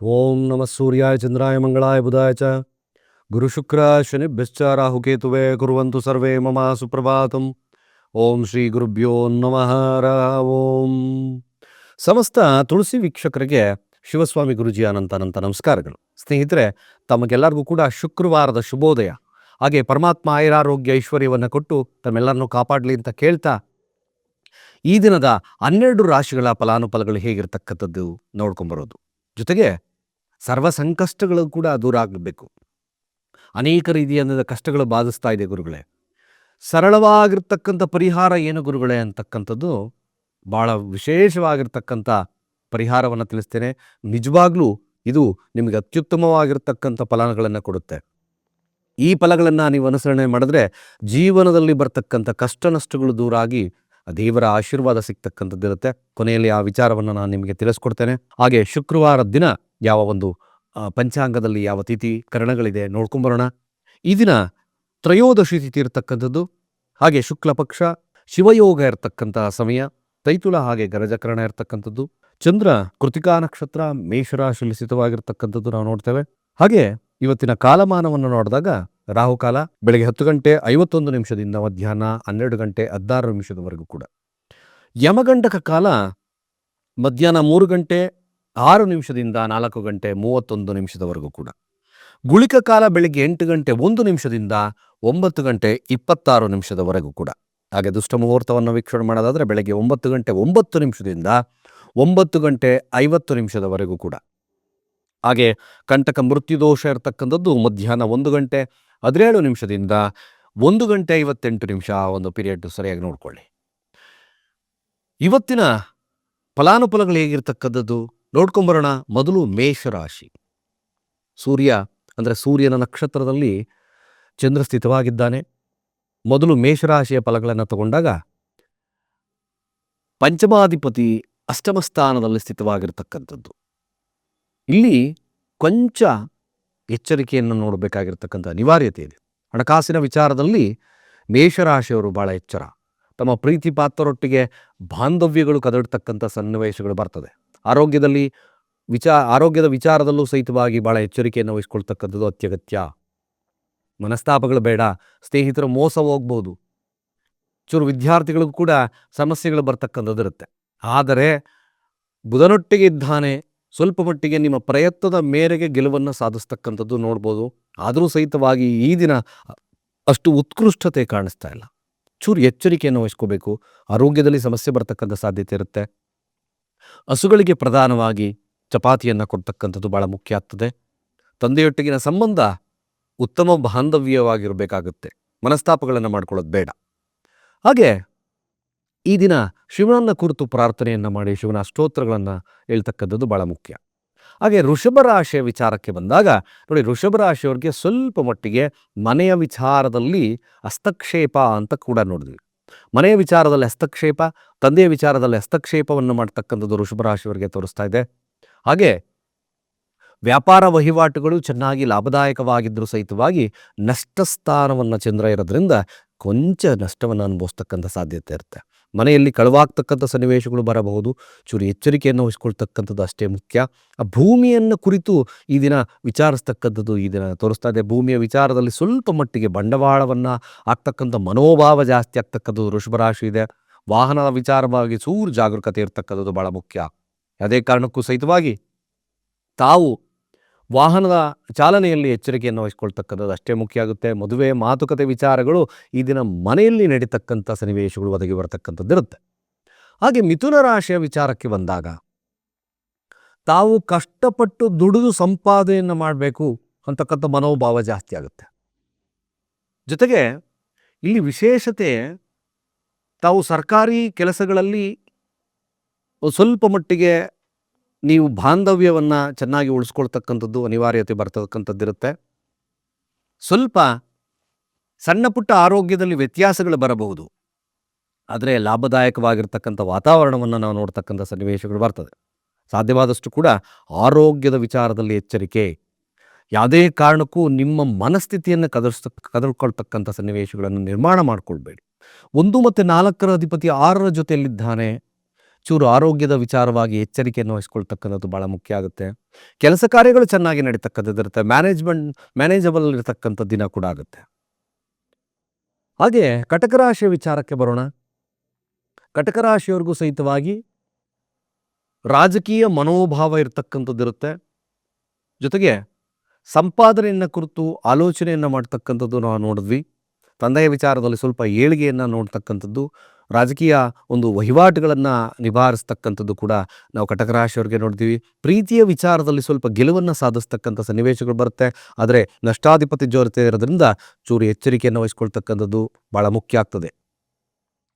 ಓಂ ನಮಃ ಸೂರ್ಯಾಯ ಚಂದ್ರಾಯ ಮಂಗಳಾಯ ಬುಧಾಯ ಚ ಗುರು ಗುರುಶುಕ್ರ ಶನಿಭ್ಯಶ್ಚ ರಾಹುಕೇತುವೆ ಕುರುವಂತು ಸರ್ವೇ ಮಮ ಸುಪ್ರಭಾತಂ ಓಂ ಶ್ರೀ ಗುರುಭ್ಯೋ ನಮಃ ಓಂ ಸಮಸ್ತ ತುಳಸಿ ವೀಕ್ಷಕರಿಗೆ ಶಿವಸ್ವಾಮಿ ಗುರುಜಿ ಅನಂತ ಅನಂತ ನಮಸ್ಕಾರಗಳು ಸ್ನೇಹಿತರೆ ತಮಗೆಲ್ಲರಿಗೂ ಕೂಡ ಶುಕ್ರವಾರದ ಶುಭೋದಯ. ಹಾಗೆ ಪರಮಾತ್ಮ ಐರಾರೋಗ್ಯ ಐಶ್ವರ್ಯವನ್ನು ಕೊಟ್ಟು ತಮ್ಮೆಲ್ಲರನ್ನು ಕಾಪಾಡಲಿ ಅಂತ ಕೇಳ್ತಾ, ಈ ದಿನದ ಹನ್ನೆರಡು ರಾಶಿಗಳ ಫಲಾನುಫಲಗಳು ಹೇಗಿರ್ತಕ್ಕಂಥದ್ದು ನೋಡ್ಕೊಂಬರೋದು. ಜೊತೆಗೆ ಸರ್ವ ಸಂಕಷ್ಟಗಳು ಕೂಡ ದೂರ ಆಗಬೇಕು. ಅನೇಕ ರೀತಿಯಾದ ಕಷ್ಟಗಳು ಬಾಧಿಸ್ತಾ ಇದೆ ಗುರುಗಳೇ. ಸರಳವಾಗಿರ್ತಕ್ಕಂಥ ಪರಿಹಾರ ಏನು ಗುರುಗಳೇ ಅಂತಕ್ಕಂಥದ್ದು ಭಾಳ ವಿಶೇಷವಾಗಿರ್ತಕ್ಕಂಥ ಪರಿಹಾರವನ್ನು ತಿಳಿಸ್ತೇನೆ. ನಿಜವಾಗ್ಲೂ ಇದು ನಿಮಗೆ ಅತ್ಯುತ್ತಮವಾಗಿರ್ತಕ್ಕಂಥ ಫಲಗಳನ್ನು ಕೊಡುತ್ತೆ. ಈ ಫಲಗಳನ್ನು ನೀವು ಅನುಸರಣೆ ಮಾಡಿದ್ರೆ ಜೀವನದಲ್ಲಿ ಬರ್ತಕ್ಕಂಥ ಕಷ್ಟ ನಷ್ಟಗಳು ದೂರಾಗಿ ದೇವರ ಆಶೀರ್ವಾದ ಸಿಗ್ತಕ್ಕಂಥದ್ದಿರುತ್ತೆ. ಕೊನೆಯಲ್ಲಿ ಆ ವಿಚಾರವನ್ನು ನಾನು ನಿಮಗೆ ತಿಳಿಸ್ಕೊಡ್ತೇನೆ. ಹಾಗೆ ಶುಕ್ರವಾರ ದಿನ ಯಾವ ಒಂದು ಪಂಚಾಂಗದಲ್ಲಿ ಯಾವ ತಿಥಿ ಕರಣಗಳಿದೆ ನೋಡ್ಕೊಂಬರೋಣ ಈ ದಿನ ತ್ರಯೋದಶಿ ತಿಥಿ ಇರತಕ್ಕಂಥದ್ದು, ಹಾಗೆ ಶುಕ್ಲ ಪಕ್ಷ, ಶಿವಯೋಗ ಇರತಕ್ಕಂತಹ ಸಮಯ, ತೈತುಲ ಹಾಗೆ ಗರಜಕರಣ ಇರತಕ್ಕಂಥದ್ದು, ಚಂದ್ರ ಕೃತಿಕಾ ನಕ್ಷತ್ರ ಮೇಷರಾಶಿಯಲ್ಲಿ ಸ್ಥಿತವಾಗಿರ್ತಕ್ಕಂಥದ್ದು ನಾವು ನೋಡ್ತೇವೆ. ಹಾಗೆ ಇವತ್ತಿನ ಕಾಲಮಾನವನ್ನು ನೋಡಿದಾಗ ರಾಹುಕಾಲ ಬೆಳಗ್ಗೆ ಹತ್ತು ಗಂಟೆ ಐವತ್ತೊಂದು ನಿಮಿಷದಿಂದ ಮಧ್ಯಾಹ್ನ ಹನ್ನೆರಡು ಗಂಟೆ ಹದಿನಾರು ನಿಮಿಷದವರೆಗೂ ಕೂಡ. ಯಮಗಂಡಕ ಕಾಲ ಮಧ್ಯಾಹ್ನ ಮೂರು ಗಂಟೆ ಆರು ನಿಮಿಷದಿಂದ ನಾಲ್ಕು ಗಂಟೆ ಮೂವತ್ತೊಂದು ನಿಮಿಷದವರೆಗೂ ಕೂಡ. ಗುಳಿಕ ಕಾಲ ಬೆಳಿಗ್ಗೆ ಎಂಟು ಗಂಟೆ ಒಂದು ನಿಮಿಷದಿಂದ ಒಂಬತ್ತು ಗಂಟೆ ಇಪ್ಪತ್ತಾರು ನಿಮಿಷದವರೆಗೂ ಕೂಡ. ಹಾಗೆ ದುಷ್ಟ ಮುಹೂರ್ತವನ್ನು ವೀಕ್ಷಣೆ ಮಾಡೋದಾದರೆ ಬೆಳಗ್ಗೆ ಒಂಬತ್ತು ಗಂಟೆ ಒಂಬತ್ತು ನಿಮಿಷದಿಂದ ಒಂಬತ್ತು ಗಂಟೆ ಐವತ್ತು ನಿಮಿಷದವರೆಗೂ ಕೂಡ. ಹಾಗೆ ಕಂಟಕ ಮೃತ್ಯುದೋಷ ಇರತಕ್ಕಂಥದ್ದು ಮಧ್ಯಾಹ್ನ ಒಂದು ಗಂಟೆ ಹದಿನೇಳು ನಿಮಿಷದಿಂದ ಒಂದು ಗಂಟೆ ಐವತ್ತೆಂಟು ನಿಮಿಷ ಆ ಒಂದು ಪೀರಿಯಡ್ ಸರಿಯಾಗಿ ನೋಡ್ಕೊಳ್ಳಿ. ಇವತ್ತಿನ ಫಲಾನುಫಲಗಳು ಹೇಗಿರ್ತಕ್ಕಂಥದ್ದು? ನೋಡ್ಕೊಂಬರೋಣ ಮೊದಲು ಮೇಷರಾಶಿ. ಸೂರ್ಯ ಅಂದರೆ ಸೂರ್ಯನ ನಕ್ಷತ್ರದಲ್ಲಿ ಚಂದ್ರ ಸ್ಥಿತವಾಗಿದ್ದಾನೆ. ಮೊದಲು ಮೇಷರಾಶಿಯ ಫಲಗಳನ್ನು ತಗೊಂಡಾಗ ಪಂಚಮಾಧಿಪತಿ ಅಷ್ಟಮ ಸ್ಥಾನದಲ್ಲಿ ಸ್ಥಿತವಾಗಿರ್ತಕ್ಕಂಥದ್ದು. ಇಲ್ಲಿ ಕೊಂಚ ಎಚ್ಚರಿಕೆಯನ್ನು ನೋಡಬೇಕಾಗಿರ್ತಕ್ಕಂಥ ಅನಿವಾರ್ಯತೆ ಇದೆ. ಹಣಕಾಸಿನ ವಿಚಾರದಲ್ಲಿ ಮೇಷರಾಶಿಯವರು ಭಾಳ ಎಚ್ಚರ. ತಮ್ಮ ಪ್ರೀತಿ ಪಾತ್ರರೊಟ್ಟಿಗೆ ಬಾಂಧವ್ಯಗಳು ಕದಡ್ತಕ್ಕಂಥ ಸನ್ನಿವೇಶಗಳು ಬರ್ತದೆ. ಆರೋಗ್ಯದಲ್ಲಿ ವಿಚಾ, ಆರೋಗ್ಯದ ವಿಚಾರದಲ್ಲೂ ಸಹಿತವಾಗಿ ಭಾಳ ಎಚ್ಚರಿಕೆಯನ್ನು ವಹಿಸ್ಕೊಳ್ತಕ್ಕಂಥದ್ದು ಅತ್ಯಗತ್ಯ. ಮನಸ್ತಾಪಗಳು ಬೇಡ, ಸ್ನೇಹಿತರು ಮೋಸ ಹೋಗ್ಬೋದು. ಚೂರು ವಿದ್ಯಾರ್ಥಿಗಳಿಗೂ ಕೂಡ ಸಮಸ್ಯೆಗಳು ಬರ್ತಕ್ಕಂಥದ್ದು ಇರುತ್ತೆ. ಆದರೆ ಬುಧನೊಟ್ಟಿಗೆ ಇದ್ದಾನೆ, ಸ್ವಲ್ಪ ಮಟ್ಟಿಗೆ ನಿಮ್ಮ ಪ್ರಯತ್ನದ ಮೇರೆಗೆ ಗೆಲುವನ್ನು ಸಾಧಿಸ್ತಕ್ಕಂಥದ್ದು ನೋಡ್ಬೋದು. ಆದರೂ ಸಹಿತವಾಗಿ ಈ ದಿನ ಅಷ್ಟು ಉತ್ಕೃಷ್ಟತೆ ಕಾಣಿಸ್ತಾ ಇಲ್ಲ. ಚೂರು ಎಚ್ಚರಿಕೆಯನ್ನು ವಹಿಸ್ಕೋಬೇಕು. ಆರೋಗ್ಯದಲ್ಲಿ ಸಮಸ್ಯೆ ಬರ್ತಕ್ಕಂಥ ಸಾಧ್ಯತೆ ಇರುತ್ತೆ. ಹಸುಗಳಿಗೆ ಪ್ರಧಾನವಾಗಿ ಚಪಾತಿಯನ್ನು ಕೊಡ್ತಕ್ಕಂಥದ್ದು ಭಾಳ ಮುಖ್ಯ ಆಗ್ತದೆ. ತಂದೆಯೊಟ್ಟಿಗಿನ ಸಂಬಂಧ ಉತ್ತಮ ಬಾಂಧವ್ಯವಾಗಿರಬೇಕಾಗುತ್ತೆ. ಮನಸ್ತಾಪಗಳನ್ನು ಮಾಡ್ಕೊಳ್ಳೋದು ಬೇಡ. ಹಾಗೆ ಈ ದಿನ ಶಿವನನ್ನ ಕುರಿತು ಪ್ರಾರ್ಥನೆಯನ್ನು ಮಾಡಿ ಶಿವನ ಅಷ್ಟೋತ್ತರಗಳನ್ನು ಹೇಳ್ತಕ್ಕಂಥದ್ದು ಭಾಳ ಮುಖ್ಯ. ಹಾಗೆ ಋಷಭ ರಾಶಿಯ ವಿಚಾರಕ್ಕೆ ಬಂದಾಗ ನೋಡಿ ಋಷಭ ರಾಶಿಯವ್ರಿಗೆ ಸ್ವಲ್ಪ ಮಟ್ಟಿಗೆ ಮನೆಯ ವಿಚಾರದಲ್ಲಿ ಹಸ್ತಕ್ಷೇಪ ಅಂತ ಕೂಡ ನೋಡಿದ್ವಿ. ಮನೆಯ ವಿಚಾರದಲ್ಲಿ ಹಸ್ತಕ್ಷೇಪ, ತಂದೆಯ ವಿಚಾರದಲ್ಲಿ ಹಸ್ತಕ್ಷೇಪವನ್ನು ಮಾಡ್ತಕ್ಕಂಥದ್ದು ವೃಷಭರಾಶಿಯವರಿಗೆ ತೋರಿಸ್ತಾ ಇದೆ. ಹಾಗೆ ವ್ಯಾಪಾರ ವಹಿವಾಟುಗಳು ಚೆನ್ನಾಗಿ ಲಾಭದಾಯಕವಾಗಿದ್ದರೂ ಸಹಿತವಾಗಿ ನಷ್ಟ ಸ್ಥಾನವನ್ನು ಚಂದ್ರ ಇರೋದ್ರಿಂದ ಕೊಂಚ ನಷ್ಟವನ್ನು ಅನುಭವಿಸ್ತಕ್ಕಂಥ ಸಾಧ್ಯತೆ ಇರುತ್ತೆ. ಮನೆಯಲ್ಲಿ ಕಳವಾಗ್ತಕ್ಕಂಥ ಸನ್ನಿವೇಶಗಳು ಬರಬಹುದು. ಚೂರು ಎಚ್ಚರಿಕೆಯನ್ನು ವಹಿಸ್ಕೊಳ್ತಕ್ಕಂಥದ್ದು ಅಷ್ಟೇ ಮುಖ್ಯ. ಆ ಭೂಮಿಯನ್ನು ಕುರಿತು ಈ ದಿನ ವಿಚಾರಿಸ್ತಕ್ಕಂಥದ್ದು ಈ ದಿನ ತೋರಿಸ್ತಾ ಇದೆ. ಭೂಮಿಯ ವಿಚಾರದಲ್ಲಿ ಸ್ವಲ್ಪ ಮಟ್ಟಿಗೆ ಬಂಡವಾಳವನ್ನು ಆಗ್ತಕ್ಕಂಥ ಮನೋಭಾವ ಜಾಸ್ತಿ ಆಗ್ತಕ್ಕಂಥದ್ದು ವೃಷಭರಾಶಿ ಇದೆ. ವಾಹನದ ವಿಚಾರವಾಗಿ ಸೂರು ಜಾಗರೂಕತೆ ಇರ್ತಕ್ಕಂಥದ್ದು ಬಹಳ ಮುಖ್ಯ. ಅದೇ ಕಾರಣಕ್ಕೂ ಸಹಿತವಾಗಿ ತಾವು ವಾಹನದ ಚಾಲನೆಯಲ್ಲಿ ಎಚ್ಚರಿಕೆಯನ್ನು ವಹಿಸ್ಕೊಳ್ತಕ್ಕಂಥದ್ದು ಅಷ್ಟೇ ಮುಖ್ಯ ಆಗುತ್ತೆ. ಮದುವೆ, ಮಾತುಕತೆ, ವಿಚಾರಗಳು ಈ ದಿನ ಮನೆಯಲ್ಲಿ ನಡೀತಕ್ಕಂಥ ಸನ್ನಿವೇಶಗಳು ಒದಗಿ ಬರತಕ್ಕಂಥದ್ದಿರುತ್ತೆ ಹಾಗೆ ಮಿಥುನ ರಾಶಿಯ ವಿಚಾರಕ್ಕೆ ಬಂದಾಗ, ತಾವು ಕಷ್ಟಪಟ್ಟು ದುಡಿದು ಸಂಪಾದನೆಯನ್ನು ಮಾಡಬೇಕು ಅಂತಕ್ಕಂಥ ಮನೋಭಾವ ಜಾಸ್ತಿ ಆಗುತ್ತೆ. ಜೊತೆಗೆ ಇಲ್ಲಿ ವಿಶೇಷತೆ ತಾವು ಸರ್ಕಾರಿ ಕೆಲಸಗಳಲ್ಲಿ ಸ್ವಲ್ಪ ಮಟ್ಟಿಗೆ ನೀವು ಬಾಂಧವ್ಯವನ್ನು ಚೆನ್ನಾಗಿ ಉಳಿಸ್ಕೊಳ್ತಕ್ಕಂಥದ್ದು ಅನಿವಾರ್ಯತೆ ಬರ್ತಕ್ಕಂಥದ್ದಿರುತ್ತೆ. ಸ್ವಲ್ಪ ಸಣ್ಣ ಪುಟ್ಟ ಆರೋಗ್ಯದಲ್ಲಿ ವ್ಯತ್ಯಾಸಗಳು ಬರಬಹುದು. ಆದರೆ ಲಾಭದಾಯಕವಾಗಿರ್ತಕ್ಕಂಥ ವಾತಾವರಣವನ್ನು ನಾವು ನೋಡ್ತಕ್ಕಂಥ ಸನ್ನಿವೇಶಗಳು ಬರ್ತದೆ. ಸಾಧ್ಯವಾದಷ್ಟು ಕೂಡ ಆರೋಗ್ಯದ ವಿಚಾರದಲ್ಲಿ ಎಚ್ಚರಿಕೆ. ಯಾವುದೇ ಕಾರಣಕ್ಕೂ ನಿಮ್ಮ ಮನಸ್ಥಿತಿಯನ್ನು ಕದರ್ಸ್ತ, ಕದರ್ಕೊಳ್ತಕ್ಕಂಥ ಸನ್ನಿವೇಶಗಳನ್ನು ನಿರ್ಮಾಣ ಮಾಡಿಕೊಳ್ಬೇಡಿ. ಒಂದು ಮತ್ತು ನಾಲ್ಕರ ಅಧಿಪತಿ ಆರರ ಜೊತೆಯಲ್ಲಿದ್ದಾನೆ. ಚೂರು ಆರೋಗ್ಯದ ವಿಚಾರವಾಗಿ ಎಚ್ಚರಿಕೆಯನ್ನು ವಹಿಸ್ಕೊಳ್ತಕ್ಕಂಥದ್ದು ಭಾಳ ಮುಖ್ಯ ಆಗುತ್ತೆ. ಕೆಲಸ ಕಾರ್ಯಗಳು ಚೆನ್ನಾಗಿ ನಡೀತಕ್ಕಂಥದ್ದು ಇರುತ್ತೆ. ಮ್ಯಾನೇಜ್ಮೆಂಟ್ ಮ್ಯಾನೇಜಬಲ್ ಇರತಕ್ಕಂಥ ದಿನ ಕೂಡ ಆಗುತ್ತೆ. ಹಾಗೆ ಕಟಕ ರಾಶಿಯ ವಿಚಾರಕ್ಕೆ ಬರೋಣ. ಕಟಕ ರಾಶಿಯವ್ರಿಗೂ ಸಹಿತವಾಗಿ ರಾಜಕೀಯ ಮನೋಭಾವ ಇರತಕ್ಕಂಥದ್ದು ಇರುತ್ತೆ. ಜೊತೆಗೆ ಸಂಪಾದನೆಯನ್ನು ಕುರಿತು ಆಲೋಚನೆಯನ್ನು ಮಾಡ್ತಕ್ಕಂಥದ್ದು ನಾವು ನೋಡಿದ್ವಿ. ತಂದೆಯ ವಿಚಾರದಲ್ಲಿ ಸ್ವಲ್ಪ ಏಳಿಗೆಯನ್ನು ನೋಡ್ತಕ್ಕಂಥದ್ದು. ರಾಜಕೀಯ ಒಂದು ವಹಿವಾಟುಗಳನ್ನು ನಿಭಾಯಿಸ್ತಕ್ಕಂಥದ್ದು ಕೂಡ ನಾವು ಕಟಕ ರಾಶಿಯವ್ರಿಗೆ ನೋಡ್ತೀವಿ. ಪ್ರೀತಿಯ ವಿಚಾರದಲ್ಲಿ ಸ್ವಲ್ಪ ಗೆಲುವನ್ನು ಸಾಧಿಸ್ತಕ್ಕಂಥ ಸನ್ನಿವೇಶಗಳು ಬರುತ್ತೆ. ಆದರೆ ನಷ್ಟಾಧಿಪತಿ ಜೋರತೆ ಇರೋದ್ರಿಂದ ಚೂರು ಎಚ್ಚರಿಕೆಯನ್ನು ವಹಿಸ್ಕೊಳ್ತಕ್ಕಂಥದ್ದು ಭಾಳ ಮುಖ್ಯ ಆಗ್ತದೆ.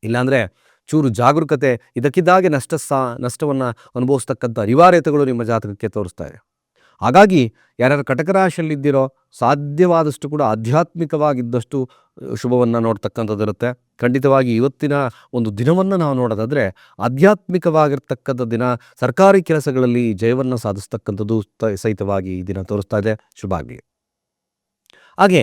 ಇಲ್ಲಾಂದರೆ ಚೂರು ಜಾಗರೂಕತೆ ಇದಕ್ಕಿದ್ದಾಗೆ ನಷ್ಟ ಸಾ, ನಷ್ಟವನ್ನು ಅನುಭವಿಸ್ತಕ್ಕಂಥ ಅನಿವಾರ್ಯತೆಗಳು ನಿಮ್ಮ ಜಾತಕಕ್ಕೆ ತೋರಿಸ್ತಾ ಇದೆ. ಹಾಗಾಗಿ ಯಾರ್ಯಾರು ಕಟಕ ರಾಶಿಯಲ್ಲಿದ್ದೀರೋ ಸಾಧ್ಯವಾದಷ್ಟು ಕೂಡ ಆಧ್ಯಾತ್ಮಿಕವಾಗಿದ್ದಷ್ಟು ಶುಭವನ್ನು ನೋಡ್ತಕ್ಕಂಥದ್ದಿರುತ್ತೆ ಖಂಡಿತವಾಗಿ ಇವತ್ತಿನ ಒಂದು ದಿನವನ್ನು ನಾವು ನೋಡೋದಾದರೆ ಆಧ್ಯಾತ್ಮಿಕವಾಗಿರ್ತಕ್ಕಂಥ ದಿನ, ಸರ್ಕಾರಿ ಕೆಲಸಗಳಲ್ಲಿ ಜಯವನ್ನು ಸಾಧಿಸ್ತಕ್ಕಂಥದ್ದು ಸಹಿತವಾಗಿ ಈ ದಿನ ತೋರಿಸ್ತಾ ಇದೆ. ಶುಭ ಆಗಲಿ. ಹಾಗೆ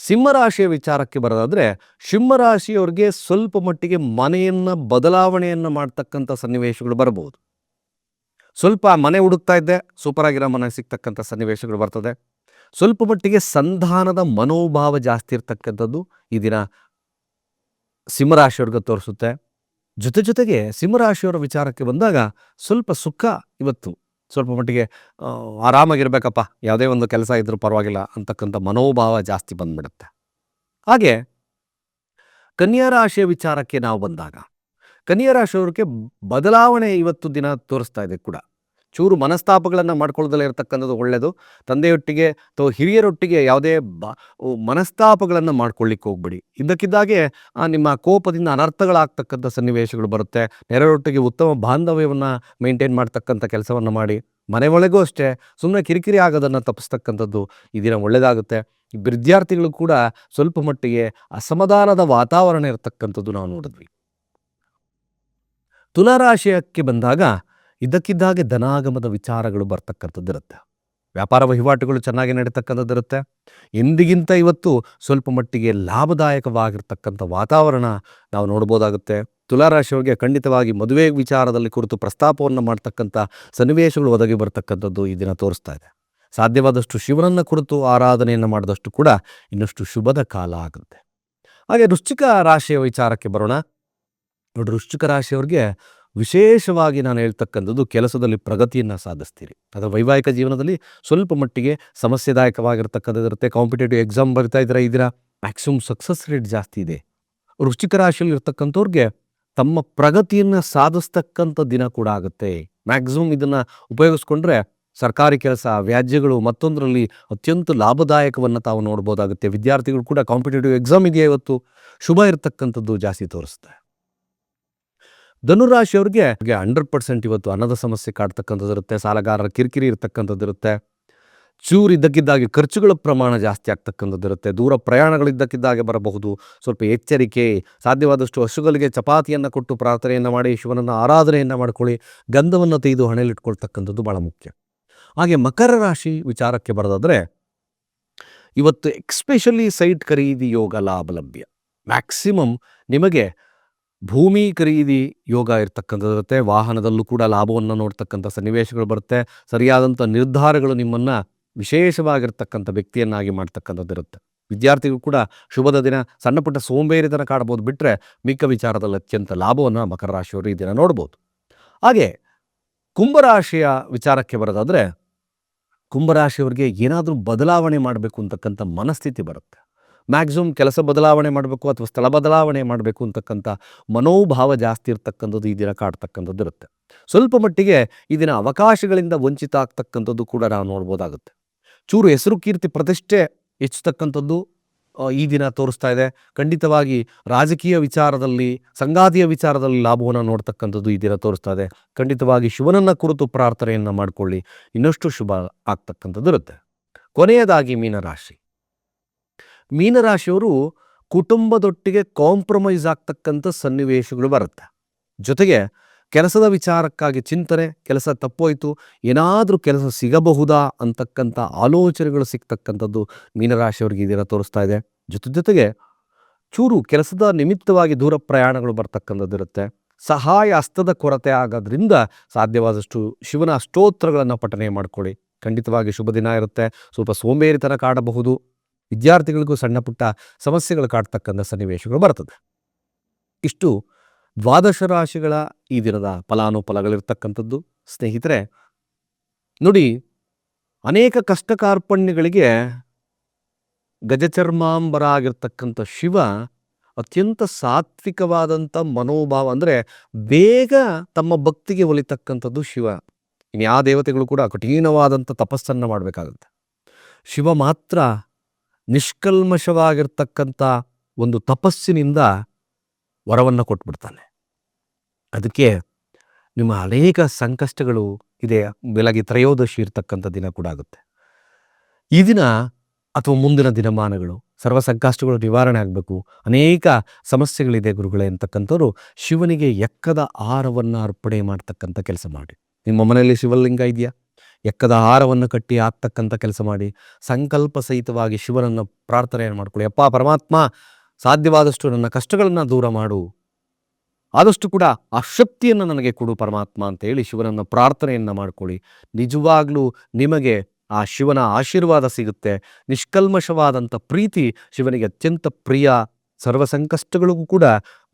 ಸಿಂಹರಾಶಿಯ ವಿಚಾರಕ್ಕೆ ಬರೋದಾದರೆ ಸಿಂಹರಾಶಿಯವ್ರಿಗೆ ಸ್ವಲ್ಪ ಮಟ್ಟಿಗೆ ಮನೆಯನ್ನು ಬದಲಾವಣೆಯನ್ನು ಮಾಡ್ತಕ್ಕಂಥ ಸನ್ನಿವೇಶಗಳು ಬರಬಹುದು. ಸ್ವಲ್ಪ ಮನೆ ಹುಡುಕ್ತಾ ಇದ್ದೆ. ಸೂಪರ್ ಆಗಿರೋ ಮನೆ ಸಿಗ್ತಕ್ಕಂಥ ಸನ್ನಿವೇಶಗಳು ಬರ್ತದೆ. ಸ್ವಲ್ಪ ಮಟ್ಟಿಗೆ ಸಂಧಾನದ ಮನೋಭಾವ ಜಾಸ್ತಿ ಇರ್ತಕ್ಕಂಥದ್ದು ಈ ದಿನ ಸಿಂಹರಾಶಿಯವ್ರಿಗೆ ತೋರಿಸುತ್ತೆ. ಜೊತೆ ಜೊತೆಗೆ ಸಿಂಹರಾಶಿಯವರ ವಿಚಾರಕ್ಕೆ ಬಂದಾಗ ಸ್ವಲ್ಪ ಸುಖ ಇವತ್ತು. ಸ್ವಲ್ಪ ಮಟ್ಟಿಗೆ ಆರಾಮಾಗಿರ್ಬೇಕಪ್ಪ. ಯಾವುದೇ ಒಂದು ಕೆಲಸ ಇದ್ರೂ ಪರವಾಗಿಲ್ಲ ಅಂತಕ್ಕಂಥ ಮನೋಭಾವ ಜಾಸ್ತಿ ಬಂದ್ಬಿಡುತ್ತೆ. ಹಾಗೆ ಕನ್ಯಾ ರಾಶಿಯ ವಿಚಾರಕ್ಕೆ ನಾವು ಬಂದಾಗ ಕನ್ಯಾ ರಾಶಿಯವ್ರಿಗೆ ಬದಲಾವಣೆ ಇವತ್ತು ದಿನ ತೋರಿಸ್ತಾ ಇದೆ ಕೂಡ. ಚೂರು ಮನಸ್ತಾಪಗಳನ್ನು ಮಾಡ್ಕೊಳ್ಳದಲ್ಲೇ ಇರತಕ್ಕಂಥದ್ದು ಒಳ್ಳೆಯದು ತಂದೆಯೊಟ್ಟಿಗೆ ಅಥವಾ ಹಿರಿಯರೊಟ್ಟಿಗೆ ಯಾವುದೇ ಬ ಮನಸ್ತಾಪಗಳನ್ನು ಮಾಡ್ಕೊಳ್ಳಿಕ್ಕೆ ಹೋಗ್ಬೇಡಿ. ಇದಕ್ಕಿದ್ದಾಗೆ ನಿಮ್ಮ ಕೋಪದಿಂದ ಅನರ್ಥಗಳಾಗ್ತಕ್ಕಂಥ ಸನ್ನಿವೇಶಗಳು ಬರುತ್ತೆ. ನೆರೆಯೊಟ್ಟಿಗೆ ಉತ್ತಮ ಬಾಂಧವ್ಯವನ್ನು ಮೇಂಟೈನ್ ಮಾಡ್ತಕ್ಕಂಥ ಕೆಲಸವನ್ನು ಮಾಡಿ. ಮನೆ ಒಳಗೂ ಅಷ್ಟೇ ಸುಮ್ಮನೆ ಕಿರಿಕಿರಿ ಆಗೋದನ್ನು ತಪ್ಪಿಸ್ತಕ್ಕಂಥದ್ದು ಈ ದಿನ ಒಳ್ಳೆಯದಾಗುತ್ತೆ ವಿದ್ಯಾರ್ಥಿಗಳು ಕೂಡ ಸ್ವಲ್ಪ ಮಟ್ಟಿಗೆ ಅಸಮಾಧಾನದ ವಾತಾವರಣ ಇರತಕ್ಕಂಥದ್ದು ನಾವು ನೋಡಿದ್ವಿ. ತುಲಾರಾಶಯಕ್ಕೆ ಬಂದಾಗ ಇದ್ದಕ್ಕಿದ್ದಾಗೆ ಧನಾಗಮದ ವಿಚಾರಗಳು ಬರ್ತಕ್ಕಂಥದ್ದಿರುತ್ತೆ. ವ್ಯಾಪಾರ ವಹಿವಾಟುಗಳು ಚೆನ್ನಾಗಿ ನಡೀತಕ್ಕಂಥದ್ದಿರುತ್ತೆ. ಎಂದಿಗಿಂತ ಇವತ್ತು ಸ್ವಲ್ಪ ಮಟ್ಟಿಗೆ ಲಾಭದಾಯಕವಾಗಿರ್ತಕ್ಕಂಥ ವಾತಾವರಣ ನಾವು ನೋಡ್ಬೋದಾಗುತ್ತೆ. ತುಲಾರಾಶಿಯವರಿಗೆ ಖಂಡಿತವಾಗಿ ಮದುವೆ ವಿಚಾರದಲ್ಲಿ ಕುರಿತು ಪ್ರಸ್ತಾಪವನ್ನು ಮಾಡ್ತಕ್ಕಂಥ ಸನ್ನಿವೇಶಗಳು ಒದಗಿ ಬರ್ತಕ್ಕಂಥದ್ದು ಈ ದಿನ ತೋರಿಸ್ತಾ ಇದೆ. ಸಾಧ್ಯವಾದಷ್ಟು ಶಿವನನ್ನು ಕುರಿತು ಆರಾಧನೆಯನ್ನು ಮಾಡಿದಷ್ಟು ಕೂಡ ಇನ್ನಷ್ಟು ಶುಭದ ಕಾಲ ಆಗುತ್ತೆ. ಹಾಗೆ ವೃಶ್ಚಿಕ ರಾಶಿಯ ವಿಚಾರಕ್ಕೆ ಬರೋಣ. ನೋಡಿ ವೃಶ್ಚಿಕ ರಾಶಿಯವ್ರಿಗೆ ವಿಶೇಷವಾಗಿ ನಾನು ಹೇಳ್ತಕ್ಕಂಥದ್ದು ಕೆಲಸದಲ್ಲಿ ಪ್ರಗತಿಯನ್ನು ಸಾಧಿಸ್ತೀರಿ. ಅದರ ವೈವಾಹಿಕ ಜೀವನದಲ್ಲಿ ಸ್ವಲ್ಪ ಮಟ್ಟಿಗೆ ಸಮಸ್ಯೆದಾಯಕವಾಗಿರ್ತಕ್ಕಂಥದ್ದು ಇರುತ್ತೆ ಕಾಂಪಿಟೇಟಿವ್ ಎಕ್ಸಾಮ್ ಬರಿತಾ ಇದ್ದೀರಾ ದಿನ? ಮ್ಯಾಕ್ಸಿಮಮ್ ಸಕ್ಸಸ್ ರೇಟ್ ಜಾಸ್ತಿ ಇದೆ. ವೃಶ್ಚಿಕ ರಾಶಿಯಲ್ಲಿ ಇರ್ತಕ್ಕಂಥವ್ರಿಗೆ ತಮ್ಮ ಪ್ರಗತಿಯನ್ನು ಸಾಧಿಸ್ತಕ್ಕಂಥ ದಿನ ಕೂಡ ಆಗುತ್ತೆ. ಮ್ಯಾಕ್ಸಿಮಮ್ ಇದನ್ನು ಉಪಯೋಗಿಸ್ಕೊಂಡ್ರೆ ಸರ್ಕಾರಿ ಕೆಲಸ, ವ್ಯಾಜ್ಯಗಳು ಮತ್ತೊಂದರಲ್ಲಿ ಅತ್ಯಂತ ಲಾಭದಾಯಕವನ್ನು ತಾವು ನೋಡ್ಬೋದಾಗುತ್ತೆ. ವಿದ್ಯಾರ್ಥಿಗಳು ಕೂಡ ಕಾಂಪಿಟೇಟಿವ್ ಎಕ್ಸಾಮ್ ಇದೆಯಾ ಇವತ್ತು? ಶುಭ ಇರತಕ್ಕಂಥದ್ದು ಜಾಸ್ತಿ ತೋರಿಸುತ್ತೆ. ಧನುರಾಶಿಯವ್ರಿಗೆ ಹಂಡ್ರೆಡ್ ಪರ್ಸೆಂಟ್ ಇವತ್ತು ಹಣದ ಸಮಸ್ಯೆ ಕಾಡ್ತಕ್ಕಂಥದ್ದಿರುತ್ತೆ ಸಾಲಗಾರರ ಕಿರಿಕಿರಿ ಇರ್ತಕ್ಕಂಥದ್ದು ಇರುತ್ತೆ. ಚೂರು ಇದ್ದಕ್ಕಿದ್ದಾಗೆ ಖರ್ಚುಗಳ ಪ್ರಮಾಣ ಜಾಸ್ತಿ ಆಗ್ತಕ್ಕಂಥದ್ದಿರುತ್ತೆ ದೂರ ಪ್ರಯಾಣಗಳಿದ್ದಕ್ಕಿದ್ದಾಗೆ ಬರಬಹುದು. ಸ್ವಲ್ಪ ಎಚ್ಚರಿಕೆ, ಸಾಧ್ಯವಾದಷ್ಟು ಹಸುಗಳಿಗೆ ಚಪಾತಿಯನ್ನು ಕೊಟ್ಟು ಪ್ರಾರ್ಥನೆಯನ್ನು ಮಾಡಿ, ಶಿವನನ್ನು ಆರಾಧನೆಯನ್ನು ಮಾಡ್ಕೊಳ್ಳಿ. ಗಂಧವನ್ನು ತೆಗೆದು ಹಣೆಯಲ್ಲಿಟ್ಕೊಳ್ತಕ್ಕಂಥದ್ದು ಭಾಳ ಮುಖ್ಯ. ಹಾಗೆ ಮಕರ ರಾಶಿ ವಿಚಾರಕ್ಕೆ ಬರೋದಾದರೆ, ಇವತ್ತು ಎಕ್ಸ್ಪೆಷಲಿ ಸೈಟ್ ಖರೀದಿ ಯೋಗ ಲಾಭಲಭ್ಯ. ಮ್ಯಾಕ್ಸಿಮಮ್ ನಿಮಗೆ ಭೂಮಿ ಖರೀದಿ ಯೋಗ ಇರ್ತಕ್ಕಂಥದ್ದು ಇರುತ್ತೆ ವಾಹನದಲ್ಲೂ ಕೂಡ ಲಾಭವನ್ನು ನೋಡ್ತಕ್ಕಂಥ ಸನ್ನಿವೇಶಗಳು ಬರುತ್ತೆ, ಸರಿಯಾದಂಥ ನಿರ್ಧಾರಗಳು ನಿಮ್ಮನ್ನು ವಿಶೇಷವಾಗಿರ್ತಕ್ಕಂಥ ವ್ಯಕ್ತಿಯನ್ನಾಗಿ ಮಾಡ್ತಕ್ಕಂಥದ್ದು ಇರುತ್ತೆ. ವಿದ್ಯಾರ್ಥಿಗಳು ಕೂಡ ಶುಭದ ದಿನ, ಸಣ್ಣ ಪುಟ್ಟ ಸೋಂಬೇರಿತನ ಕಾಡ್ಬೋದು ಬಿಟ್ಟರೆ ಮಿಕ್ಕ ವಿಚಾರದಲ್ಲಿ ಅತ್ಯಂತ ಲಾಭವನ್ನು ಮಕರ ರಾಶಿಯವರು ಈ ದಿನ ನೋಡ್ಬೋದು. ಹಾಗೆ ಕುಂಭರಾಶಿಯ ವಿಚಾರಕ್ಕೆ ಬರೋದಾದರೆ ಕುಂಭರಾಶಿಯವರಿಗೆ ಏನಾದರೂ ಬದಲಾವಣೆ ಮಾಡಬೇಕು ಅಂತಕ್ಕಂಥ ಮನಸ್ಥಿತಿ ಬರುತ್ತೆ. ಮ್ಯಾಕ್ಸಿಮಮ್ ಕೆಲಸ ಬದಲಾವಣೆ ಮಾಡಬೇಕು ಅಥವಾ ಸ್ಥಳ ಬದಲಾವಣೆ ಮಾಡಬೇಕು ಅಂತಕ್ಕಂಥ ಮನೋಭಾವ ಜಾಸ್ತಿ ಇರ್ತಕ್ಕಂಥದ್ದು ಈ ದಿನ ಕಾಡ್ತಕ್ಕಂಥದ್ದು ಇರುತ್ತೆ. ಸ್ವಲ್ಪ ಮಟ್ಟಿಗೆ ಈ ಅವಕಾಶಗಳಿಂದ ವಂಚಿತ ಆಗ್ತಕ್ಕಂಥದ್ದು ಕೂಡ ನಾವು ನೋಡ್ಬೋದಾಗುತ್ತೆ. ಚೂರು ಹೆಸರು ಕೀರ್ತಿ ಪ್ರತಿಷ್ಠೆ ಹೆಚ್ಚತಕ್ಕಂಥದ್ದು ಈ ದಿನ ತೋರಿಸ್ತಾ ಇದೆ. ಖಂಡಿತವಾಗಿ ರಾಜಕೀಯ ವಿಚಾರದಲ್ಲಿ, ಸಂಗಾತಿಯ ವಿಚಾರದಲ್ಲಿ ಲಾಭವನ್ನು ನೋಡ್ತಕ್ಕಂಥದ್ದು ಈ ದಿನ ತೋರಿಸ್ತಾ ಇದೆ. ಖಂಡಿತವಾಗಿ ಶಿವನನ್ನ ಕುರಿತು ಪ್ರಾರ್ಥನೆಯನ್ನು ಮಾಡಿಕೊಳ್ಳಿ. ಇನ್ನಷ್ಟು ಶುಭ ಆಗ್ತಕ್ಕಂಥದ್ದು ಇರುತ್ತೆ. ಕೊನೆಯದಾಗಿ ಮೀನರಾಶಿ. ಮೀನರಾಶಿಯವರು ಕುಟುಂಬದೊಟ್ಟಿಗೆ ಕಾಂಪ್ರಮೈಸ್ ಆಗ್ತಕ್ಕಂಥ ಸನ್ನಿವೇಶಗಳು ಬರುತ್ತೆ. ಜೊತೆಗೆ ಕೆಲಸದ ವಿಚಾರಕ್ಕಾಗಿ ಚಿಂತನೆ, ಕೆಲಸ ತಪ್ಪೋಯ್ತು, ಏನಾದರೂ ಕೆಲಸ ಸಿಗಬಹುದಾ ಅಂತಕ್ಕಂಥ ಆಲೋಚನೆಗಳು ಸಿಗ್ತಕ್ಕಂಥದ್ದು ಮೀನರಾಶಿಯವರಿಗೆ ಇದೆಲ್ಲ ತೋರಿಸ್ತಾ ಇದೆ. ಜೊತೆ ಜೊತೆಗೆ ಚೂರು ಕೆಲಸದ ನಿಮಿತ್ತವಾಗಿ ದೂರ ಪ್ರಯಾಣಗಳು ಬರ್ತಕ್ಕಂಥದ್ದು ಇರುತ್ತೆ. ಸಹಾಯ ಹಸ್ತದ ಕೊರತೆ ಆಗೋದ್ರಿಂದ ಸಾಧ್ಯವಾದಷ್ಟು ಶಿವನ ಅಷ್ಟೋತ್ತರಗಳನ್ನು ಪಠನೆ ಮಾಡ್ಕೊಳ್ಳಿ. ಖಂಡಿತವಾಗಿ ಶುಭ ದಿನ ಇರುತ್ತೆ. ಸ್ವಲ್ಪ ಸೋಂಬೇರಿತನ ಕಾಡಬಹುದು. ವಿದ್ಯಾರ್ಥಿಗಳಿಗೂ ಸಣ್ಣ ಪುಟ್ಟ ಸಮಸ್ಯೆಗಳು ಕಾಡ್ತಕ್ಕಂಥ ಸನ್ನಿವೇಶಗಳು ಬರ್ತದೆ. ಇಷ್ಟು ದ್ವಾದಶ ರಾಶಿಗಳ ಈ ದಿನದ ಫಲಾನುಫಲಗಳಿರ್ತಕ್ಕಂಥದ್ದು, ಸ್ನೇಹಿತರೆ, ನೋಡಿ, ಅನೇಕ ಕಷ್ಟ ಕಾರ್ಪಣ್ಯಗಳಿಗೆ ಗಜಚರ್ಮಾಂಬರ ಆಗಿರ್ತಕ್ಕಂಥ ಶಿವ ಅತ್ಯಂತ ಸಾತ್ವಿಕವಾದಂಥ ಮನೋಭಾವ ಅಂದರೆ ಬೇಗ ತಮ್ಮ ಭಕ್ತಿಗೆ ಒಲಿತಕ್ಕಂಥದ್ದು ಶಿವ. ಇನ್ಯಾವ ದೇವತೆಗಳು ಕೂಡ ಕಠಿಣವಾದಂಥ ತಪಸ್ಸನ್ನು ಮಾಡಬೇಕಾಗುತ್ತೆ. ಶಿವ ಮಾತ್ರ ನಿಷ್ಕಲ್ಮಶವಾಗಿರ್ತಕ್ಕಂಥ ಒಂದು ತಪಸ್ಸಿನಿಂದ ವರವನ್ನು ಕೊಟ್ಬಿಡ್ತಾನೆ. ಅದಕ್ಕೆ ನಿಮ್ಮ ಅನೇಕ ಸಂಕಷ್ಟಗಳು ಇದೆ ಬೆಳಗ್ಗೆ ತ್ರಯೋದಶಿ ಇರ್ತಕ್ಕಂಥ ದಿನ ಕೂಡ ಆಗುತ್ತೆ. ಈ ದಿನ ಅಥವಾ ಮುಂದಿನ ದಿನಮಾನಗಳು, ಸರ್ವ ಸಂಕಷ್ಟಗಳು ನಿವಾರಣೆ ಆಗಬೇಕು. ಅನೇಕ ಸಮಸ್ಯೆಗಳಿದೆ ಗುರುಗಳೇ ಅಂತಕ್ಕಂಥವ್ರು, ಶಿವನಿಗೆ ಎಕ್ಕದ ಆಹಾರವನ್ನು ಅರ್ಪಣೆ ಮಾಡ್ತಕ್ಕಂಥ ಕೆಲಸ ಮಾಡಿ. ನಿಮ್ಮ ಮನೆಯಲ್ಲಿ ಶಿವಲಿಂಗ ಇದೆಯಾ? ಎಕ್ಕದ ಹಾರವನ್ನು ಕಟ್ಟಿ ಆಗ್ತಕ್ಕಂಥ ಕೆಲಸ ಮಾಡಿ ಸಂಕಲ್ಪ ಸಹಿತವಾಗಿ ಶಿವನನ್ನು ಪ್ರಾರ್ಥನೆಯನ್ನು ಮಾಡ್ಕೊಳ್ಳಿ. ಅಪ್ಪ, ಪರಮಾತ್ಮ, ಸಾಧ್ಯವಾದಷ್ಟು ನನ್ನ ಕಷ್ಟಗಳನ್ನು ದೂರ ಮಾಡು. ಆದಷ್ಟು ಕೂಡ ಆ ಶಕ್ತಿಯನ್ನು ನನಗೆ ಕೊಡು ಪರಮಾತ್ಮ ಅಂತ ಹೇಳಿ ಶಿವನನ್ನು ಪ್ರಾರ್ಥನೆಯನ್ನು ಮಾಡಿಕೊಳ್ಳಿ. ನಿಜವಾಗ್ಲೂ ನಿಮಗೆ ಆ ಶಿವನ ಆಶೀರ್ವಾದ ಸಿಗುತ್ತೆ. ನಿಷ್ಕಲ್ಮಶವಾದಂಥ ಪ್ರೀತಿ ಶಿವನಿಗೆ ಅತ್ಯಂತ ಪ್ರಿಯ. ಸರ್ವ ಸಂಕಷ್ಟಗಳಿಗೂ ಕೂಡ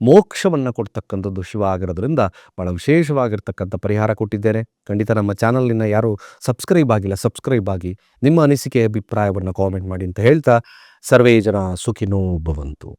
ಮೋಕ್ಷವನ್ನು ಕೊಡ್ತಕ್ಕಂಥದ್ದು ಶಿವ ಆಗಿರೋದ್ರಿಂದ ಭಾಳ ವಿಶೇಷವಾಗಿರ್ತಕ್ಕಂಥ ಪರಿಹಾರ ಕೊಟ್ಟಿದ್ದೇನೆ. ಖಂಡಿತ ನಮ್ಮ ಚಾನಲಿನ ಯಾರು ಸಬ್ಸ್ಕ್ರೈಬ್ ಆಗಿಲ್ಲ, ಸಬ್ಸ್ಕ್ರೈಬ್ ಆಗಿ ನಿಮ್ಮ ಅನಿಸಿಕೆ, ಅಭಿಪ್ರಾಯವನ್ನು ಕಾಮೆಂಟ್ ಮಾಡಿ ಅಂತ ಹೇಳ್ತಾ, ಸರ್ವೇ ಜನ ಸುಖಿನೋ ಭವಂತು.